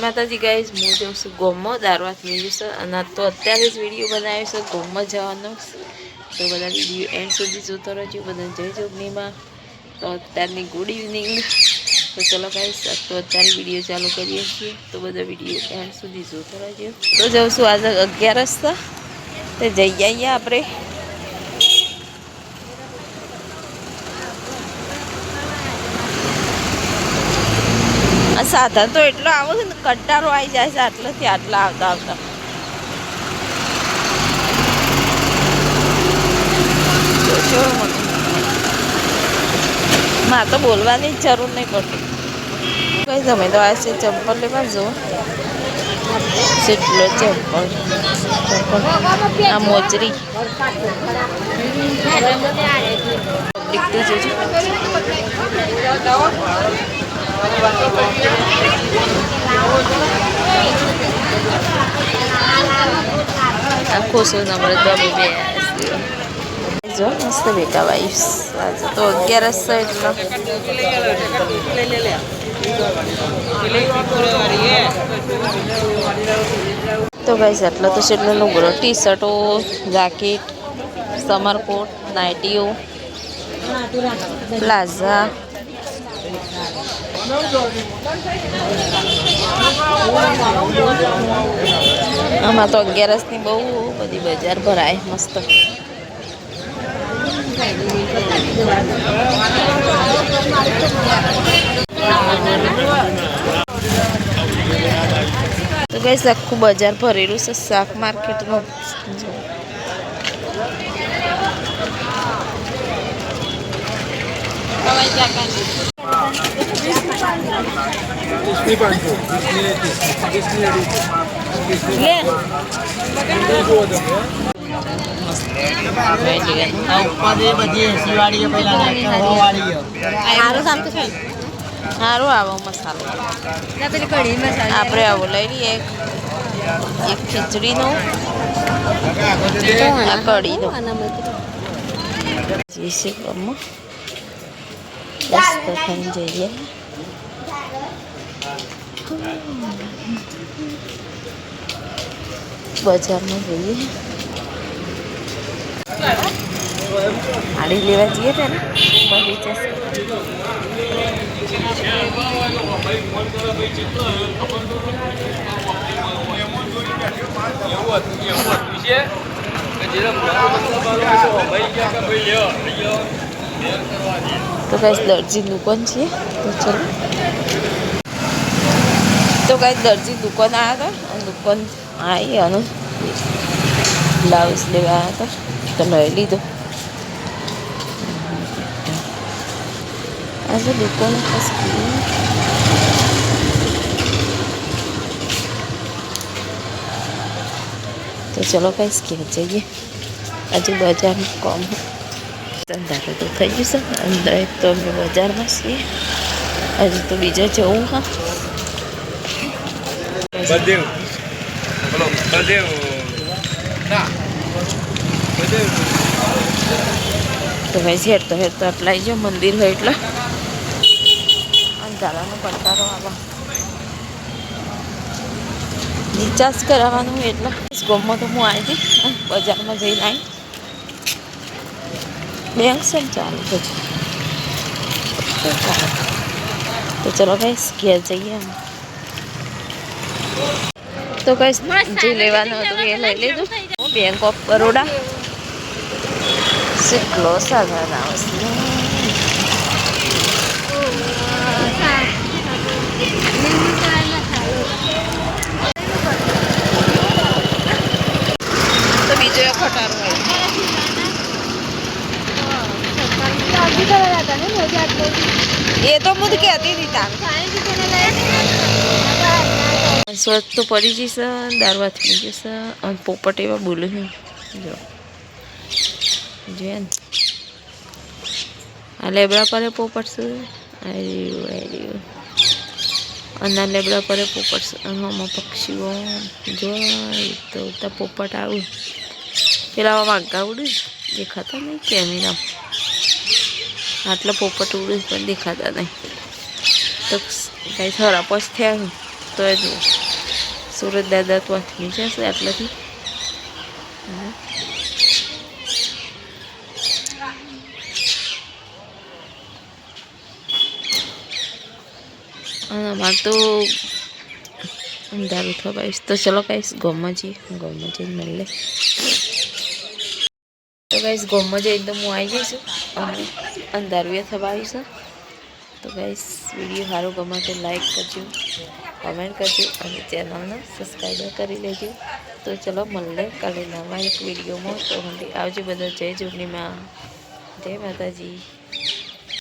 માતાજી ગાઈઝ હું જાઉં છું ગોમમાં દારવાત મેળ્યું છે. અને તો અત્યારે જ વીડિયો બનાવ્યો છે, ગોમમાં જવાનો તો બધા વીડિયો એન્ડ સુધી જોતો રહેજો બધા જય જોગનીમાં. તો અત્યારની ગુડ ઇવનિંગ તો ચલો ગાઈઝ તો અત્યારે વીડિયો ચાલુ કરીએ છીએ. તો બધા વીડિયો એન્ડ સુધી જોતો રહેજો. તો જાઉં છું આજે અગિયારસ તો જઈ આવીએ આપણે. સાધન તો એટલો આવો છે ને કંટાળો આવી જાય છે, આટલેથી આટલા આવતા આવતા. જોશો તો બોલવાની જરૂર નહીં પડતી. કઈ તમે તો આ છે, ચંપલ લેવા જો સીટલો ચંપલ. ચંપલ. આ મોજરી. પબ્લિક તો જોજો. આખો નંબર બાબુ બે જો, મસ્ત બેટા વાઈફ્સ આજે તો અગિયારસ એટલે તો ગાઈસ આટલા તો છેલ્લે લુગડો ટી શર્ટો જાકેટ સમરકોટ નાઇટીઓ પ્લાઝા આમાં તો અગિયારસની બહુ બધી બજાર ભરાય મસ્ત તો ગઈ આખું બજાર ભરેલું છે શાક માર્કેટનું સામતું છે? સારું આવો મસાલો. આપણે આવો લઈ લઈએ. એક ખીચડીનો આ કમ જઈશું ગમમાં જઈએ. બજારમાં જઈએ. આડી લેવા જઈએ ને બગીચા તો કઈ દરજી દુકાન છે. તો ચલો. તો કઈ દરજી દુકાન આવ્યા હતા? અને દુકાન આવી અને બ્લાઉઝ લેવા આવ્યા હતા. તો લઈ લીધો. આજે દુકાન પછી તો ચલો કઈ કે જઈએ. આજે બજારમાં કોમ ધંધારો તો થઈ ગયું છે. અંદર તો અમે બજારમાં છીએ. હજુ તો બીજા જવું હા. Badeu. બોલો Badeu. ના. Badeu. તો ભાઈ હેર તો હેર તો આટલા જો, મંદિર હોય એટલે. અંધારાનો કંટાળો આવે. રિચાર્જ કરાવવાનું હોય એટલે. ગોમમાં તો હું આવી હતી બજારમાં જઈને આવી બેંક છે ને ચાલુ પછી તો ચાલો. તો ભાઈ, ઘેર જઈએ. અમે તો કઈ જે લેવાનું હતું એ લઈ લીધું? બેંક ઓફ બરોડા કેટલો સાધન આવશે? તો બીજો એક ખટારો એ તો મુદ કહેતી હતી તાર સ્વચ્છ તો પડી જશે દારવા થઈ જશે અને પોપટ એવા બોલું છું. જો. જોઈએ ને? આ લેબડા પર પોપટ છે. આવ્યું આવ્યું અને આ લેબડા પર પોપટ આમાં પક્ષીઓ. જો તો ત્યાં પોપટ આવું. પેલા વાઘા ઉડું દેખાતા નહીં કેમેરા. આટલા પોપટ ઉડું પણ દેખાતા નહીં. તો કઈ ખરાબ જ થયા તો હજુ સુરત દાદા તો નીચે આટલાથી. હમ. અને અમારે તો અંધારું થવાઈશ તો ચલો કહીશ ગોમાં જઈએ. ગોમાં જઈને મળે તો કહીશ ગોમાં જઈને તો હું આવી જઈશું અને અંધારું એ થવા આવીશ તો કહીશ વીડિયો સારો ગમે તો લાઈક કરજો. કમેન્ટ કરજો અને ચેનલને સબસ્ક્રાઈબ કરી લેજો. તો ચલો મળે કાલે નવા એક વિડીયોમાં તો હંડી આવજો બધા જય જોગણીમાં જય માતાજી.